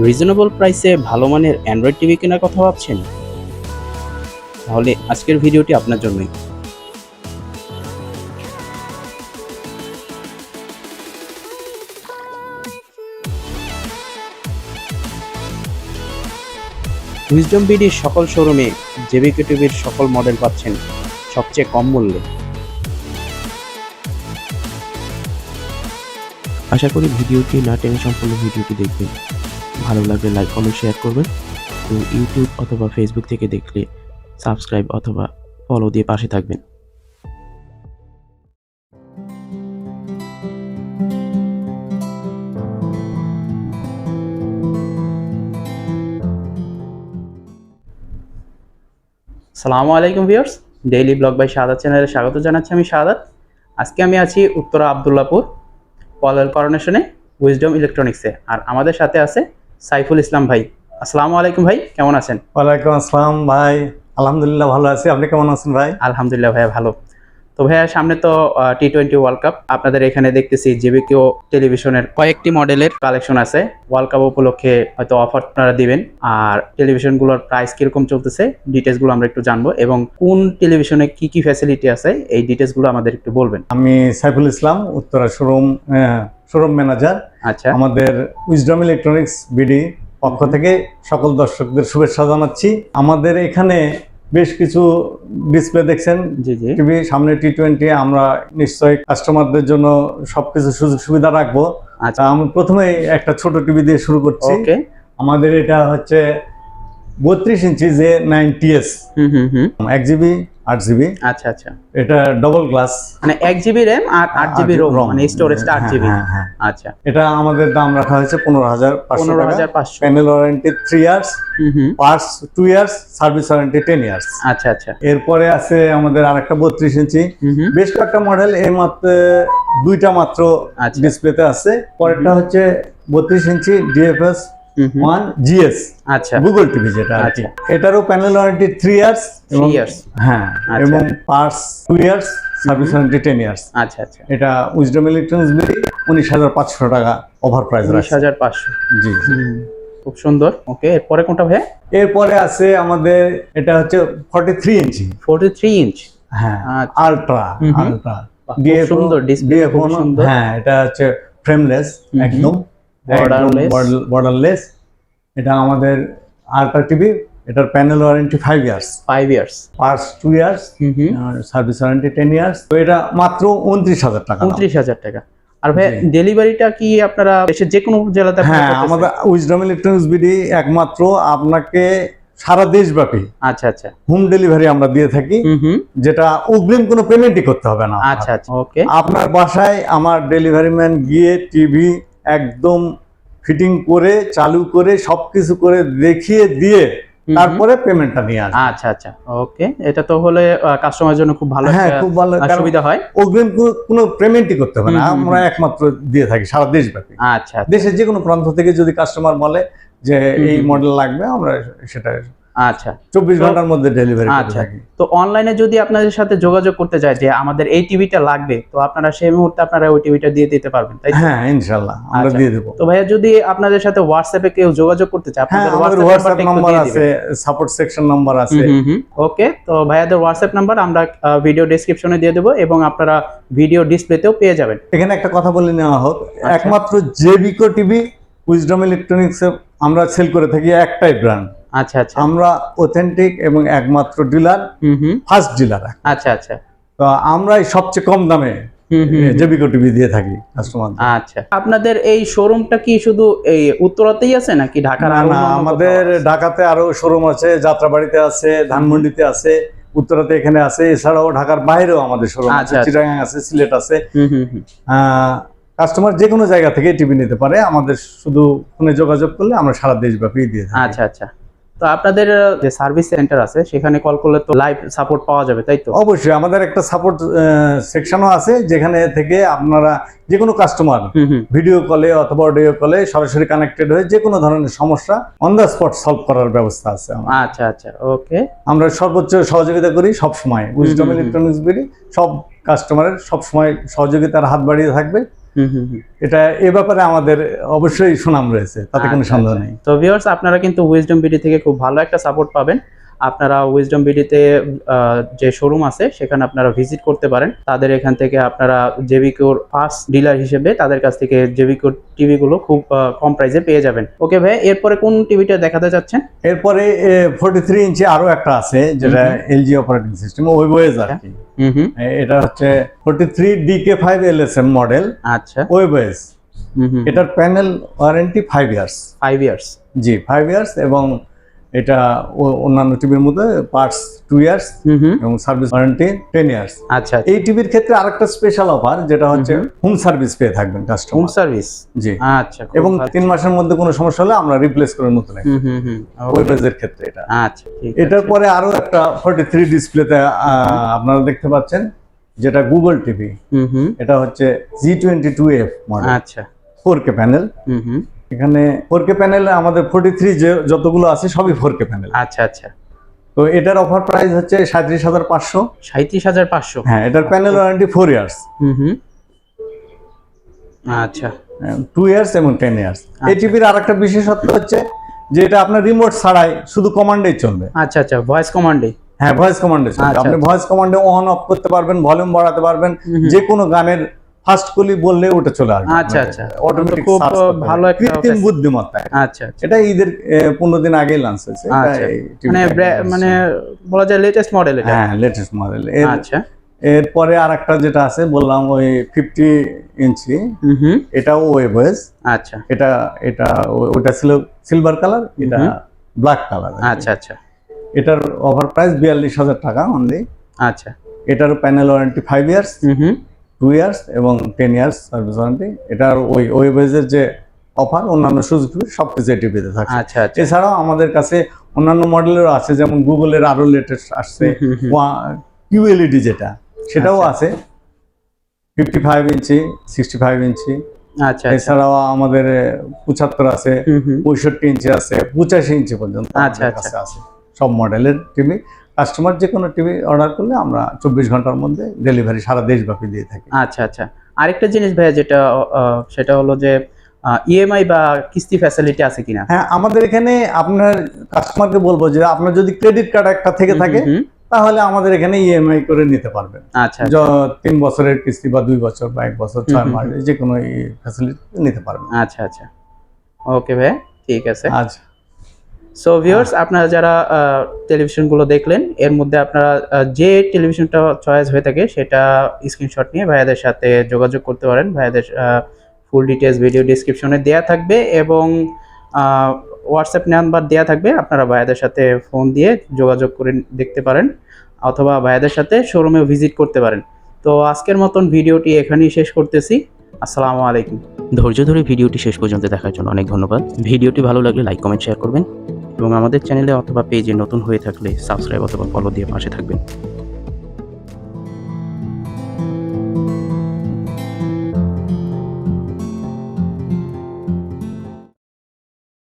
Reasonable প্রাইসে ভালো মানের অ্যান্ড্রয়েড টিভি কেনার কথা ভাবছেন? তাহলে আজকের ভিডিওটি আপনার জন্যই। উইজডম বিডির সকল শোরুমে জেবিকে টিভির সকল মডেল পাচ্ছেন সবচেয়ে কম মূল্যে। আশা করি ভিডিওটি না টেনে সম্পূর্ণ ভিডিওটি দেখবেন। ভালো লাগলে লাইক কমেন্ট শেয়ার করবেন। এবং ইউটিউব অথবা ফেসবুক থেকে দেখলে সাবস্ক্রাইব অথবা ফলো দিয়ে পাশে থাকবেন। সালামু আলাইকুম viewers daily vlog by Shahadat চ্যানেলে স্বাগত জানাচ্ছি আমি শাহাদাত আজকে আমি আছি উত্তরা আবদুল্লাপুর পলেল করোনেশনে উইজডম ইলেকট্রনিক্সে আর আমাদের সাথে আছে সাইফুল ইসলাম ভাই আসসালামু আলাইকুম ভাই কেমন আছেন? ওয়ালাইকুম আসসালাম ভাই আলহামদুলিল্লাহ ভালো আছি। আপনি কেমন আছেন ভাই? আলহামদুলিল্লাহ ভাইয়া ভালো। তো ভাইয়া সামনে তো টি টোয়েন্টি ওয়ার্ল্ড কাপ আপনাদের এখানে দেখতেছি জেবিকেও টেলিভিশনের কয়েকটি মডেলের কালেকশন আছে। ওয়ার্ল্ড কাপ উপলক্ষে হয়তো অফার আপনারা দিবেন। আর টেলিভিশনগুলোর প্রাইস কীরকম চলতেছে ডিটেলসগুলো আমরা একটু জানব। এবং কোন টেলিভিশনে কি কি ফ্যাসিলিটি আছে এই ডিটেলসগুলো আমাদের একটু বলবেন। আমি Saiful Islam Uttara showroom showroom manager আচ্ছা। আমাদের উইজডম ইলেকট্রনিক্স বিডি পক্ষ থেকে সকল দর্শকদের শুভেচ্ছা জানাচ্ছি। আমাদের এখানে বেশ কিছু ডিসপ্লে দেখছেন। জি জি। টিভি সামনে টি টোয়েন্টি আমরা নিশ্চয়ই কাস্টমারদের জন্য সবকিছু সুযোগ সুবিধা রাখব। আচ্ছা। আমি প্রথমে একটা ছোট টিভি দিয়ে শুরু করছি। আমাদের এটা হচ্ছে বত্রিশ ইঞ্চি যে নাইন টিএস হুম হুম হুম। এক জিবি আট জিবি আচ্ছা আচ্ছা। এটা ডবল গ্লাস মানে এক জিবি র্যাম আর আট জিবি রোম মানে স্টোরেজটা আট জিবি হ্যাঁ, হ্যাঁ। আচ্ছা। এটা আমাদের দাম রাখা হয়েছে পনেরো হাজার পনেরো হাজার পাঁচশো। প্যানেল ওয়ারেন্টি থ্রি ইয়ার্স হুম হুম। Parts two years service warranty ten years আচ্ছা আচ্ছা। এরপরে আছে আমাদের আরেকটা বত্রিশ ইঞ্চি। বেশ কয়েকটা মডেল এই মাত্র দুইটা মাত্র আচ্ছা। ডিসপ্লেতে আছে। পরেরটা হচ্ছে বত্রিশ ইঞ্চি ডিএফএস ওয়ান জিএস আচ্ছা গুগল টিভি যেটা কি। আচ্ছা। এটারও panel warranty three years three years হ্যাঁ আচ্ছা। এবং parts two years service warranty ten years আচ্ছা আচ্ছা এটা উইজডম ইলেকট্রনিক্স বিল উনিশ হাজার পাঁচশো টাকা ওভার প্রাইস উনিশ হাজার পাঁচশো জি। খুব সুন্দর ওকে এরপরে কোনটা ভাইয়া এরপরে আছে আমাদের এটা হচ্ছে forty three inch forty three inch হ্যাঁ। আলট্রা। আলট্রা সুন্দর ডিসপ্লে খুব সুন্দর হ্যাঁ এটা হচ্ছে ফ্রেমলেস। একদম। বর্ডারলেস এটা আমাদের আলট্রা টিভি এটার panel warranty five years five years parts two years service warranty ten years তো এটা মাত্র উনত্রিশ হাজার টাকা উনত্রিশ হাজার টাকা। আর ভাই ডেলিভারিটা কি আপনারা দেশের যে কোনো জেলাতে হ্যাঁ আমাদের উইজডম ইলেকট্রনিক্স বিডি একমাত্র আপনাকে সারা দেশব্যাপী আচ্ছা আচ্ছা। হোম ডেলিভারি আমরা দিয়ে থাকি। যেটা অগ্রিম কোনো পেমেন্টই করতে হবে না আচ্ছা আচ্ছা ওকে আপনার বাসায় আমার ডেলিভারি ম্যান গিয়ে টিভি একদম ফিটিং করে চালু করে সবকিছু করে দেখিয়ে দিয়ে তারপরে পেমেন্টটা নিয়ে আসবে। আচ্ছা আচ্ছা। ওকে এটা তো হলে কাস্টমারের জন্য খুব ভালো হ্যাঁ খুব ভালো সুবিধা হয়। অগ্রিম কোনো পেমেন্টই করতে হবে না। আমরা একমাত্র দিয়ে থাকি সারা দেশব্যাপী। আচ্ছা আচ্ছা, দেশের যে কোনো প্রান্ত থেকে যদি কাস্টমার বলে যে এই মডেল লাগবে আমরা সেটা আচ্ছা। চব্বিশ ঘণ্টার মধ্যে ডেলিভারি আচ্ছা। তো অনলাইনে যদি আপনাদের সাথে যোগাযোগ করতে চায় যে আমাদের এই টিভিটা লাগবে তো আপনারা সেই মুহূর্তে আপনারা ওই টিভিটা দিয়ে দিতে পারবেন তাই হ্যাঁ ইনশাল্লাহ আমরা আচ্ছা। দিয়ে দেবো। তো ভাইয়া যদি আপনাদের সাথে হোয়াটসঅ্যাপে কেউ যোগাযোগ করতে চায় হ্যাঁ আপনাদের হোয়াটসঅ্যাপ হোয়াটসঅ্যাপ নাম্বার আছে সাপোর্ট সেকশন নাম্বার আছে। ওকে তো ভাইয়াদের হোয়াটসঅ্যাপ নাম্বার আমরা ভিডিও ডেসক্রিপশনে দিয়ে দেবো এবং আপনারা ভিডিও ডিসপ্লেতেও পেয়ে যাবেন। এখানে একটা কথা বলে নেওয়া হোক আচ্ছা। একমাত্র জেবিকো টিভি উইজডম ইলেকট্রনিক্স আমরা সেল করে থাকি একটাই ব্র্যান্ড আচ্ছা আচ্ছা। আমরা অথেন্টিক এবং একমাত্র ডিলার ফার্স্ট ডিলার আচ্ছা আচ্ছা। তো আমরাই সবচেয়ে কম দামে জেবিকো টিভি দিয়ে থাকি কাস্টমার আচ্ছা। আপনাদের এই শোরুমটা কি শুধু এই উত্তরাতেই আছে নাকি ঢাকার না আমাদের ঢাকাতে আরও শোরুম আছে যাত্রাবাড়িতে আছে ধানমন্ডিতে আছে উত্তরাতে এখানে আছে এছাড়াও ঢাকার বাইরেও আমাদের শোরুম আচ্ছা, আছে। আচ্ছা। চিটাগাং আছে সিলেট আছে। কাস্টমার যে কোনো জায়গা থেকে টিভি নিতে পারে। আমাদের শুধু ফোনে যোগাযোগ করলে আমরা সারা দেশব্যাপী দিয়ে আচ্ছা আচ্ছা। তো আপনাদের যে সার্ভিস সেন্টার আছে সেখানে কল করলে তো লাইভ সাপোর্ট পাওয়া যাবে তাই তো? অবশ্যই আমাদের একটা সাপোর্ট সেকশনও আছে যেখানে থেকে আপনারা যে কোনো কাস্টমার ভিডিও কলে অথবা অডিও কলে সরাসরি কানেক্টেড হয়ে যে কোনো ধরনের সমস্যা অন দ্য স্পট সলভ করার ব্যবস্থা আছে আচ্ছা আচ্ছা ওকে। আমরা সর্বোচ্চ সহযোগিতা করি সব সময় উইজডম। ইলেকট্রনিক্স বিডি সব কাস্টমারের সব সময় সহযোগিতার হাত বাড়িয়ে থাকবে। এটা এ ব্যাপারে আমাদের অবশ্যই সুনাম রয়েছে তাতে কোনো আচ্ছা, সন্দেহ আচ্ছা। নেই। তো ভিউয়ার্স আপনারা কিন্তু উইজডম বিডি থেকে খুব ভালো একটা সাপোর্ট পাবেন। আপনারা উইজডম বিডিতে যে শোরুম আছে সেখানে আপনারা ভিজিট করতে পারেন। তাদের এখান থেকে আপনারা জেবিকোর ফার্স্ট ডিলার হিসেবে তাদের কাছ থেকে জেবিকোর টিভিগুলো খুব কম প্রাইসে পেয়ে যাবেন। ওকে ভাই এরপরে কোন টিভিটা দেখাতে চাচ্ছেন? এরপরে ফোর্টি থ্রি ইঞ্চি আরও একটা আছে যেটা এলজি অপারেটিং সিস্টেম ওয়েবওয়েজ আর কি। হুম এটা হচ্ছে forty three DK five L S M model আচ্ছা। ওয়েবওয়েজ এটার panel warranty five years five years জি ফাইভ ইয়ার্স এবং এটা অন্যান্য টিভির মধ্যে পার্টস টু ইয়ার্স এবং সার্ভিস ওয়ারেন্টি টেন ইয়ার্স আচ্ছা এই টিভির ক্ষেত্রে আরেকটা স্পেশাল অফার যেটা হচ্ছে হোম। সার্ভিস পেয়ে থাকবেন হোম সার্ভিস জি। আচ্ছা এবং তিন মাসের মধ্যে কোনো সমস্যা হলে আমরা রিপ্লেস করে নতুন হুম হুম হুম। Okay, ক্ষেত্রে এটা। আচ্ছা এটার পরে আরও একটা ফর্টি থ্রি ডিসপ্লেতে আপনারা দেখতে পাচ্ছেন যেটা গুগল টিভি এটা হচ্ছে G twenty two F model আচ্ছা। ফোর কে প্যানেল হুম হুম। এখানে ফোর কে প্যানেল আমাদের ফোর্টি থ্রি যে যতগুলো আছে সবই ফোর কে প্যানেল আচ্ছা আচ্ছা। তো এটার অফার প্রাইস হচ্ছে সাঁত্রিশ হাজার পাঁচশো। সাঁত্রিশ হাজার পাঁচশো? হ্যাঁ এটার প্যানেল ওয়ারেন্টি ফোর ইয়ার্স হুম হুম। আচ্ছা। টু ইয়ার্স এবং টেন ইয়ার্স এই টিভির আর একটা বিশেষত্ব হচ্ছে যে এটা আপনার রিমোট ছাড়াই শুধু কমান্ডেই চলবে। আচ্ছা আচ্ছা ভয়েস কমান্ডে হ্যাঁ ভয়েস কমান্ডে চলবে। আচ্ছা, আপনি ভয়েস কমান্ডে অন অফ করতে পারবেন ভলিউম বাড়াতে পারবেন। যে কোনো গানের ফার্স্ট কলি বললে ওটা চলে আসবে। আচ্ছা, আচ্ছা। অটোমেটিক খুব, ভালো একটা কৃত্রিম বুদ্ধিমত্তা। আচ্ছা আচ্ছা। এটা ঈদের পনেরো দিন আগেই লঞ্চ হয়েছে। আচ্ছা। মানে মানে বলা যায় লেটেস্ট মডেল এটা। হ্যাঁ লেটেস্ট মডেল আচ্ছা। এরপরে আর একটা যেটা আছে বললাম ওই ফিফটি ইঞ্চি। এটাও ওয়েবএস আচ্ছা। এটা এটা ওটা ছিল সিলভার কালার এটা ব্ল্যাক কালার আচ্ছা আচ্ছা। এটার ওভার প্রাইস বিয়াল্লিশ হাজার টাকা অনলি আচ্ছা। এটার panel warranty five years two years এবং টেন ইয়ার্স সার্ভিস ওয়ারেন্টি এটার ওই ওয়েবএজের যে অফার অন্যান্য সুযোগ সব কিছু টিভিতে থাকে। আচ্ছা আচ্ছা। এছাড়াও আমাদের কাছে অন্যান্য মডেলেরও আছে যেমন গুগলের আরও লেটেস্ট আসছে কিউএলইডি যেটা সেটাও আচ্ছা। আছে। Fifty five inch sixty five inch. আচ্ছা আচ্ছা। এছাড়াও আমাদের পঁচাত্তর আছে পঁয়ষট্টি ইঞ্চি আছে পঁচাশি ইঞ্চি পর্যন্ত আচ্ছা, আচ্ছা। আছে। সব মডেলের টিভি কাস্টমার যে কোনো টিভি অর্ডার করলে আমরা চব্বিশ ঘণ্টার মধ্যে ডেলিভারি সারা দেশব্যাপী দিয়ে থাকি। আচ্ছা আচ্ছা। আরেকটা জিনিস ভাইয়া যেটা সেটা হলো যে ইএমআই বা কিস্তি ফ্যাসিলিটি আছে কিনা? হ্যাঁ আমাদের এখানে আপনার কাস্টমারকে বলব যে আপনার যদি ক্রেডিট কার্ড একটা থেকে থাকে তাহলে আমাদের এখানে ইএমআই করে নিতে পারবেন। আচ্ছা তিন বছরের কিস্তি বা দুই বছর বা এক বছর ছয় মাস যে কোনো ফ্যাসিলিটি নিতে পারবেন। আচ্ছা আচ্ছা। ওকে ভাই ঠিক আছে। আচ্ছা। সো ভিউয়ার্স আপনারা যারা টেলিভিশনগুলো দেখলেন এর মধ্যে আপনারা যে টেলিভিশনটা চয়েস হয়ে থাকে সেটা স্ক্রিনশট নিয়ে ভাইয়াদের সাথে যোগাযোগ করতে পারেন। ভাইয়াদের ফুল ডিটেলস ভিডিও ডিসক্রিপশনে দেয়া থাকবে এবং হোয়াটসঅ্যাপ নাম্বার দেওয়া থাকবে। আপনারা ভাইয়াদের সাথে ফোন দিয়ে যোগাযোগ করে দেখতে পারেন অথবা ভাইয়াদের সাথে শোরুমে ভিজিট করতে পারেন। তো আজকের মতন ভিডিওটি এখানেই শেষ করতেছি। আসসালামু আলাইকুম। ধৈর্য ধরে ভিডিওটি শেষ পর্যন্ত দেখার জন্য অনেক ধন্যবাদ। ভিডিওটি ভালো লাগলে লাইক কমেন্ট শেয়ার করবেন। এবং আমাদের চ্যানেলে অথবা পেজে নতুন হয়ে থাকলে সাবস্ক্রাইব অথবা ফলো দিয়ে পাশে থাকবেন।